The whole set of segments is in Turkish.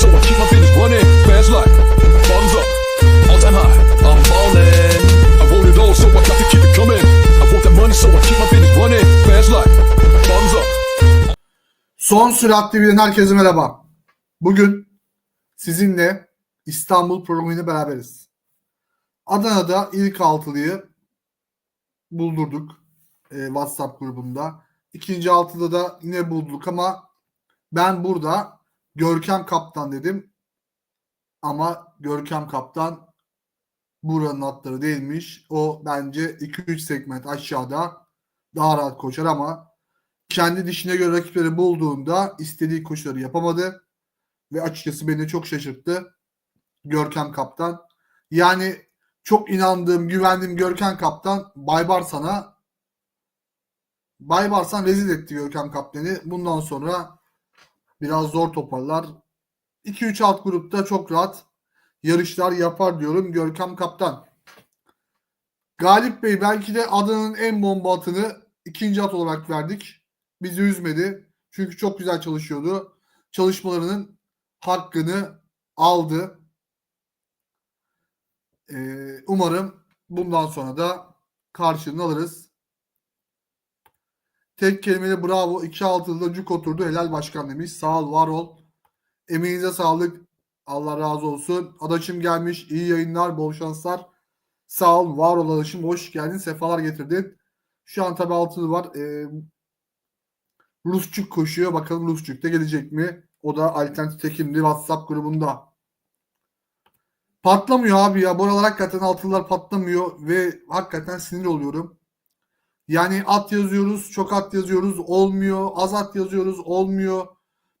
so I keep my fingers running. Fast life, thumbs up, all time high. I'm ballin'. I want it all, so I got to keep it coming. I want that money, so I keep my fingers running. Fast life, thumbs up. Son Sürat TV'den herkese merhaba. Bugün sizinle İstanbul programıyla beraberiz. Adana'da ilk altılıyı buldurduk e, WhatsApp grubunda. İkinci altıda da yine bulduk ama ben burada Görkem Kaptan dedim. Ama Görkem Kaptan buranın atları değilmiş. O bence 2-3 segment aşağıda daha rahat koşar ama kendi dişine göre rakipleri bulduğunda istediği koşuları yapamadı. Ve açıkçası beni çok şaşırttı. Görkem Kaptan. Yani çok inandığım, güvendiğim Görkem Kaptan Baybarsan'a Baybarsan rezil etti Görkem Kaptan'ı. Bundan sonra biraz zor toparlar. 2-3 alt grupta çok rahat yarışlar yapar diyorum Görkem Kaptan. Galip Bey belki de Adana'nın en bomba atını ikinci at olarak verdik. Bizi üzmedi. Çünkü çok güzel çalışıyordu. Çalışmalarının hakkını aldı. Ee, umarım bundan sonra da karşılığını alırız. Tek kelimeyle bravo. 2 altıda cuk oturdu. Helal başkan demiş. Sağ ol, var ol. Emeğinize sağlık. Allah razı olsun. Adaşım gelmiş. İyi yayınlar, bol şanslar. Sağ ol, var ol adaşım. Hoş geldin. Sefalar getirdin. Şu an tabi altılı var. Ee, Rusçuk koşuyor. Bakalım Rusçuk da gelecek mi? O da alternatif tekimli WhatsApp grubunda. Patlamıyor abi ya. Bu aralar hakikaten altılılar patlamıyor ve hakikaten sinir oluyorum. Yani at yazıyoruz, çok at yazıyoruz, olmuyor. Az at yazıyoruz, olmuyor.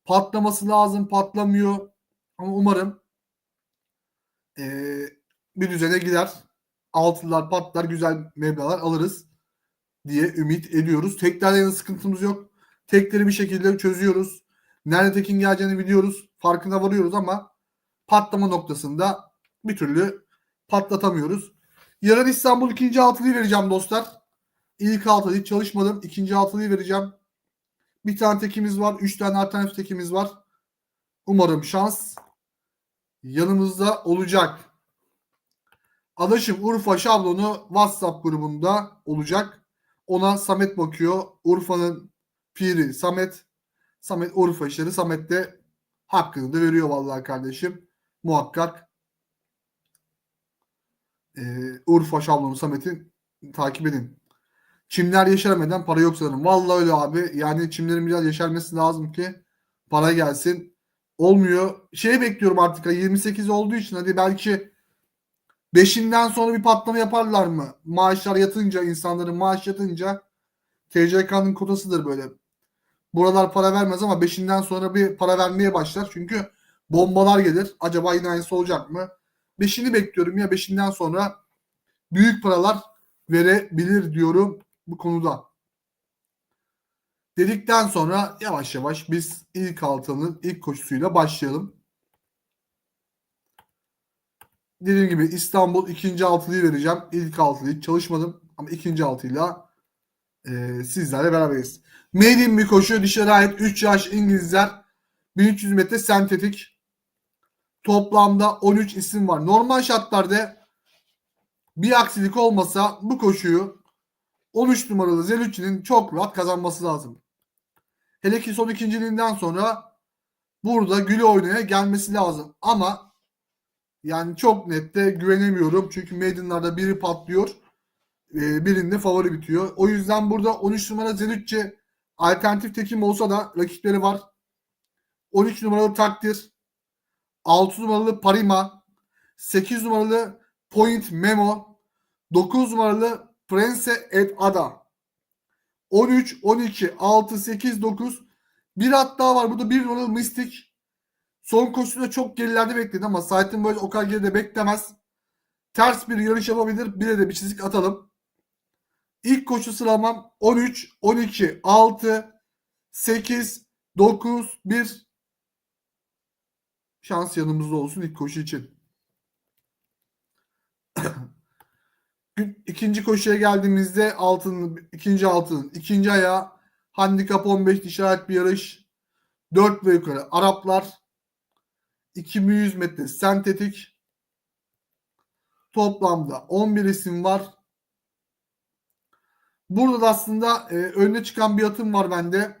Patlaması lazım, patlamıyor. Ama umarım eee, bir düzene gider. Altılar patlar, güzel meblalar alırız diye ümit ediyoruz. Teklerde yana sıkıntımız yok. Tekleri bir şekilde çözüyoruz. Nerede tekin geleceğini biliyoruz. Farkına varıyoruz ama patlama noktasında bir türlü patlatamıyoruz. Yarın İstanbul ikinci altılıyı vereceğim dostlar. İlk altılıyı hiç çalışmadım. İkinci altılıyı vereceğim. Bir tane tekimiz var. Üç tane alternatif tekimiz var. Umarım şans yanımızda olacak. Adaşım Urfa şablonu WhatsApp grubunda olacak. Ona Samet bakıyor. Urfa'nın piri Samet. Samet Urfa işleri. Samet de hakkını da veriyor vallahi kardeşim. Muhakkak e, Urfa şablonu Samet'in takip edin. Çimler yeşermeden para yok sanırım. Vallahi öyle abi. Yani çimlerin biraz yeşermesi lazım ki para gelsin. Olmuyor. Şey bekliyorum artık. 28 olduğu için hadi belki 5'inden sonra bir patlama yaparlar mı? Maaşlar yatınca, insanların maaş yatınca TCK'nın kotasıdır böyle. Buralar para vermez ama 5'inden sonra bir para vermeye başlar. Çünkü bombalar gelir. Acaba yine aynısı olacak mı? 5'ini bekliyorum ya 5'inden sonra büyük paralar verebilir diyorum bu konuda. Dedikten sonra yavaş yavaş biz ilk altının ilk koşusuyla başlayalım. Dediğim gibi İstanbul ikinci altılıyı vereceğim. İlk altılıyı çalışmadım ama ikinci altıyla e, sizlerle beraberiz. Made bir koşu dışarı ait 3 yaş İngilizler 1300 metre sentetik. Toplamda 13 isim var. Normal şartlarda bir aksilik olmasa bu koşuyu 13 numaralı Zelüçi'nin çok rahat kazanması lazım. Hele ki son ikinciliğinden sonra burada güle oynaya gelmesi lazım. Ama yani çok nette güvenemiyorum. Çünkü maidenlarda biri patlıyor. e, Birinde favori bitiyor. O yüzden burada 13 numara Zelüçi alternatif tekim olsa da rakipleri var. 13 numaralı Takdir. 6 numaralı Parima. 8 numaralı Point Memo. 9 numaralı Prince et Ada. 13, 12, 6, 8, 9. Bir at daha var. Burada bir numaralı Mystic. Son koşusunda çok gerilerde bekledi ama Sait'in böyle o kadar geride beklemez. Ters bir yarış yapabilir. Bire de bir çizik atalım. İlk koşu sıralamam 13, 12, 6, 8, 9, 1. Şans yanımızda olsun ilk koşu için. İkinci koşuya geldiğimizde altının ikinci altının ikinci ayağı handikap 15 işaret bir yarış 4 ve yukarı Araplar 2100 metre sentetik. Toplamda 11 isim var. Burada da aslında e, önüne çıkan bir atım var bende.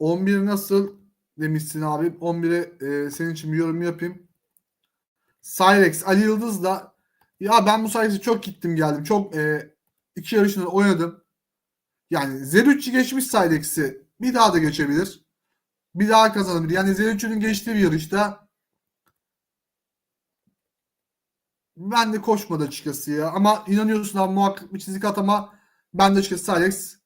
...11 nasıl demişsin abi. 11'e e, senin için bir yorum yapayım. Cyrex, Ali Yıldız da ya ben bu Cyrex'e çok gittim geldim. Çok e, iki yarışında oynadım. Yani Z3'ü geçmiş Cyrex'i bir daha da geçebilir. Bir daha kazanabilir. Yani Z3'ün geçtiği bir yarışta ben de koşmadı açıkçası ya. Ama inanıyorsun abi muhakkak bir çizik at ama ben de açıkçası Cyrex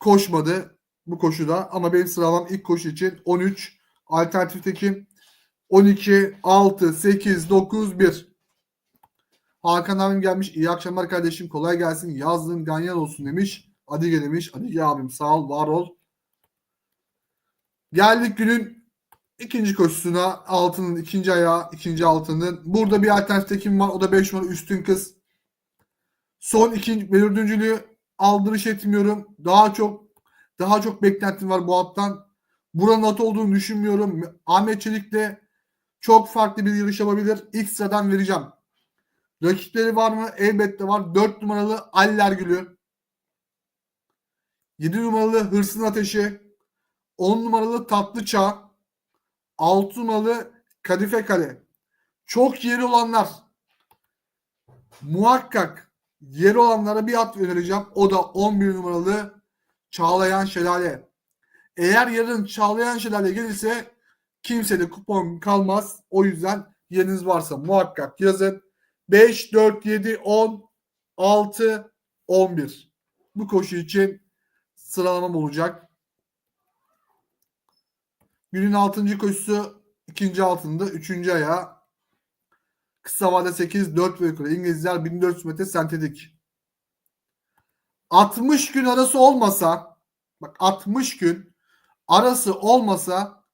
koşmadı bu koşuda. Ama benim sıralamam ilk koşu için 13 alternatifteki 12, 6, 8, 9, 1. Hakan abim gelmiş. İyi akşamlar kardeşim. Kolay gelsin. Yazdığın ganyan olsun demiş. Adige demiş. Adige abim sağ ol. Var ol. Geldik günün ikinci koşusuna. Altının ikinci ayağı. ikinci altının. Burada bir alternatif kim var? O da 5 numara üstün kız. Son ikinci dördüncülüğü aldırış etmiyorum. Daha çok daha çok beklentim var bu attan. Buranın at olduğunu düşünmüyorum. Ahmet Çelik'le çok farklı bir yarış yapabilir. İlk sıradan vereceğim. Rakipleri var mı? Elbette var. 4 numaralı Aller Gülü. 7 numaralı Hırsın Ateşi. 10 numaralı Tatlı Çağ. 6 numaralı Kadife Kale. Çok yeri olanlar muhakkak yeri olanlara bir at önereceğim. O da 11 numaralı Çağlayan Şelale. Eğer yarın Çağlayan Şelale gelirse kimsede kupon kalmaz. O yüzden yeriniz varsa muhakkak yazın. 5, 4, 7, 10, 6, 11. Bu koşu için sıralamam olacak. Günün 6. koşusu ikinci altında 3. ayağı. Kısa vade 8, 4 ve yukarı. İngilizler 1400 metre sentetik. 60 gün arası olmasa bak 60 gün arası olmasa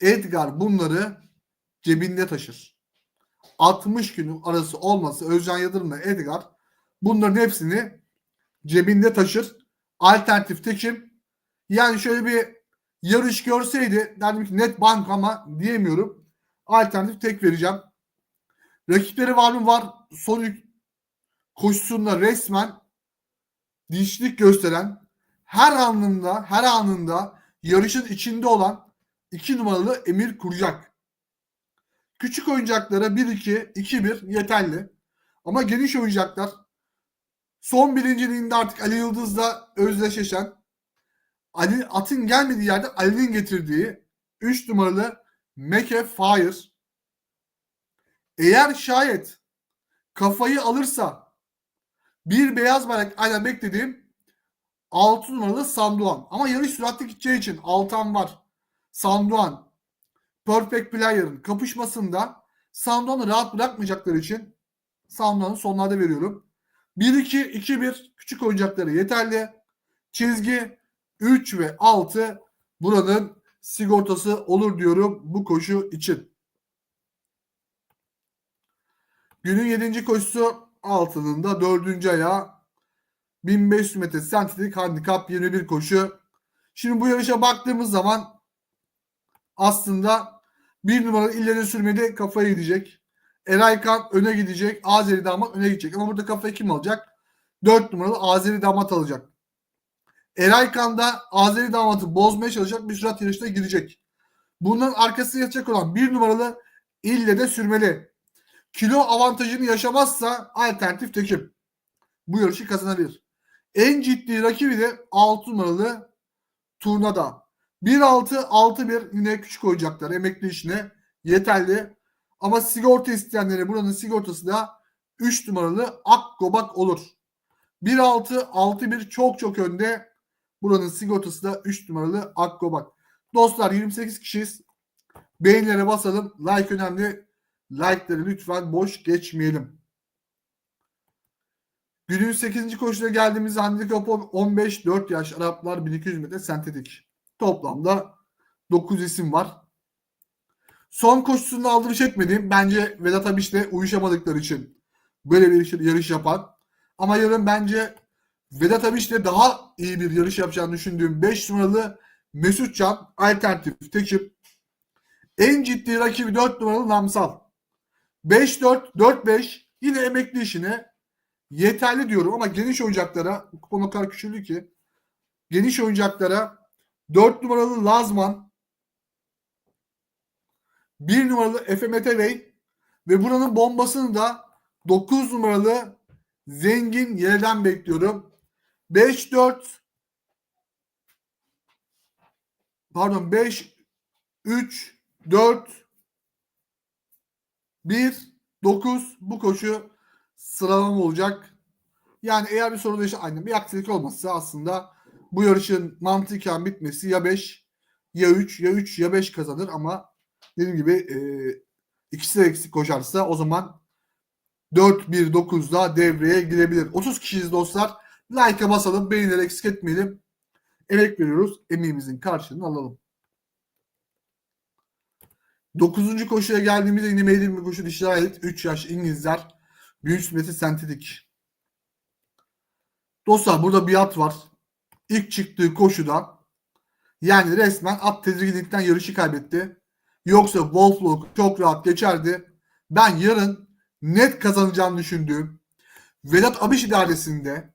Edgar bunları cebinde taşır. 60 günün arası olmasa Özcan Yıldırım'la Edgar bunların hepsini cebinde taşır. Alternatif tekim yani şöyle bir yarış görseydi derdim ki net bank ama diyemiyorum. Alternatif tek vereceğim. Rakipleri var mı? Var. Son koşusunda resmen dişlik gösteren her anında her anında yarışın içinde olan 2 numaralı Emir Kurcak. Küçük oyuncaklara 1-2, 2-1 yeterli. Ama geniş oyuncaklar son birinciliğinde artık Ali Yıldız'la özdeşleşen Ali atın gelmediği yerde Ali'nin getirdiği 3 numaralı Meke Fire eğer şayet kafayı alırsa bir beyaz bayrak aynen beklediğim 6 numaralı Sanduan. Ama yarış süratli gideceği için Altan var. Sanduan Perfect Player'ın kapışmasında Sanduan'ı rahat bırakmayacakları için Sanduan'ı sonlarda veriyorum. 1-2, 2-1 küçük oyuncakları yeterli. Çizgi 3 ve 6 buranın sigortası olur diyorum bu koşu için. Günün 7. koşusu altında 4. ayağı 1500 metre sentetik handikap 21 koşu. Şimdi bu yarışa baktığımız zaman aslında bir numaralı ileri sürmede kafaya gidecek. Eraykan öne gidecek. Azeri damat öne gidecek. Ama burada kafayı kim alacak? 4 numaralı Azeri damat alacak. Eraykan da Azeri damatı bozmaya çalışacak bir sürat yarışına girecek. Bunların arkasında yatacak olan bir numaralı ille de sürmeli. Kilo avantajını yaşamazsa alternatif tekim. Bu yarışı kazanabilir. En ciddi rakibi de 6 numaralı Turnada. 1-6-6-1 yine küçük oyuncaklar emekli işine yeterli. Ama sigorta isteyenlere buranın sigortası da 3 numaralı Akgobak olur. 1-6-6-1 çok çok önde. Buranın sigortası da 3 numaralı Akgobak. Dostlar 28 kişiyiz. Beğenilere basalım. Like önemli. Like'ları lütfen boş geçmeyelim. Günün 8. koşuya geldiğimizde handikap 15 4 yaş Araplar 1200 metre sentetik. Toplamda 9 isim var. Son koşusunda aldırış etmediğim bence Vedat Abiş'le uyuşamadıkları için böyle bir yarış yapan. Ama yarın bence Vedat Abiş'le daha iyi bir yarış yapacağını düşündüğüm 5 numaralı Mesut Can alternatif tekip. En ciddi rakibi 4 numaralı Namsal. 5-4, 4-5 yine emekli işine yeterli diyorum ama geniş oyuncaklara kupon o kadar küçüldü ki geniş oyuncaklara 4 numaralı Lazman 1 numaralı Efe Mete Bey ve buranın bombasını da 9 numaralı Zengin Yerden bekliyorum. 5-4 pardon 5 3 4 1 9 bu koşu sıralama olacak. Yani eğer bir sorun yaşa aynı bir aksilik olmazsa aslında bu yarışın mantıken bitmesi ya 5 ya 3 ya 3 ya 5 kazanır ama dediğim gibi e, ikisi de eksik koşarsa o zaman 4-1-9'da devreye girebilir. 30 kişiyiz dostlar. Like'a basalım, beğenileri eksik etmeyelim. Emek veriyoruz. Emeğimizin karşılığını alalım. 9. koşuya geldiğimizde yine mail bir koşu dişiler ait 3 yaş İngilizler. Büyük süresi sentetik. Dostlar burada bir at var. İlk çıktığı koşuda yani resmen at tedirginlikten yarışı kaybetti. Yoksa Wolflock çok rahat geçerdi. Ben yarın net kazanacağını düşündüğüm Vedat Abiş idaresinde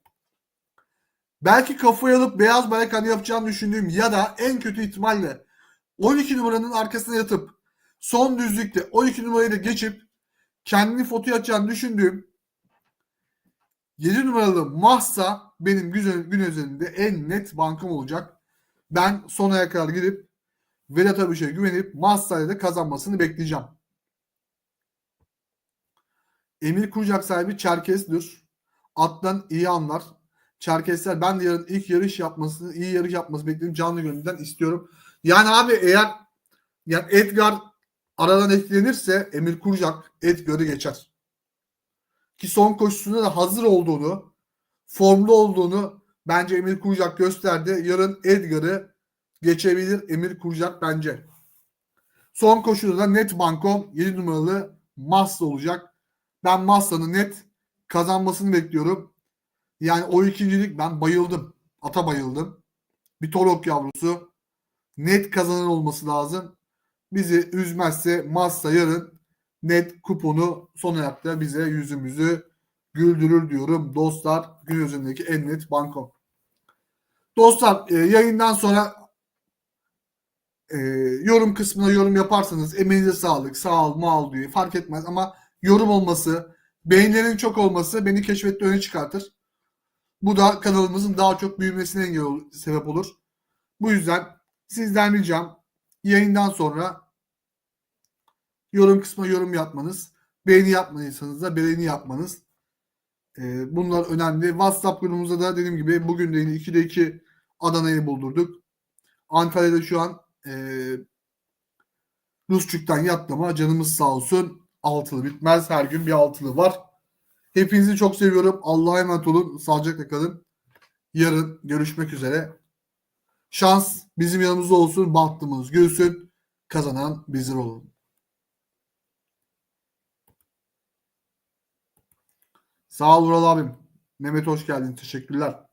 belki kafaya alıp beyaz barakanı yapacağını düşündüğüm ya da en kötü ihtimalle 12 numaranın arkasına yatıp son düzlükte 12 numarayı da geçip kendini fotoya atacağını düşündüğüm 7 numaralı Mahsa benim gün, gün en net bankam olacak. Ben son aya kadar gidip Vedat Abiş'e güvenip Mahsa'yla da kazanmasını bekleyeceğim. Emir Kucak sahibi Çerkes'dir. Attan iyi anlar. Çerkesler ben de yarın ilk yarış yapmasını, iyi yarış yapması bekliyorum. Canlı gönülden istiyorum. Yani abi eğer yani Edgar aradan etkilenirse Emir Kurcak Edgar'ı geçer. Ki son koşusunda da hazır olduğunu, formlu olduğunu bence Emir Kurcak gösterdi. Yarın Edgar'ı geçebilir Emir Kurcak bence. Son koşuda da net bankom 7 numaralı Massa olacak. Ben Massa'nın net kazanmasını bekliyorum. Yani o ikincilik ben bayıldım. Ata bayıldım. Bir Torok yavrusu. Net kazanan olması lazım. Bizi üzmezse Massa yarın net kuponu son ayakta bize yüzümüzü güldürür diyorum. Dostlar gün üzerindeki en net banko. Dostlar e, yayından sonra e, yorum kısmına yorum yaparsanız emeğinize sağlık, sağ ol, mal diye fark etmez ama yorum olması, beğenilerin çok olması beni keşfette öne çıkartır. Bu da kanalımızın daha çok büyümesine engel ol- sebep olur. Bu yüzden sizden ricam yayından sonra yorum kısmına yorum yapmanız, beğeni yapmadıysanız da beğeni yapmanız. Ee, bunlar önemli. WhatsApp grubumuzda da dediğim gibi bugün de yine 2'de 2 Adana'yı buldurduk. Antalya'da şu an e, Rusçuk'tan yatlama canımız sağ olsun. Altılı bitmez. Her gün bir altılı var. Hepinizi çok seviyorum. Allah'a emanet olun. Sağlıcakla kalın. Yarın görüşmek üzere. Şans bizim yanımızda olsun, bahtımız gülsün, kazanan bizler olun. Sağ ol Vural abim. Mehmet hoş geldin. Teşekkürler.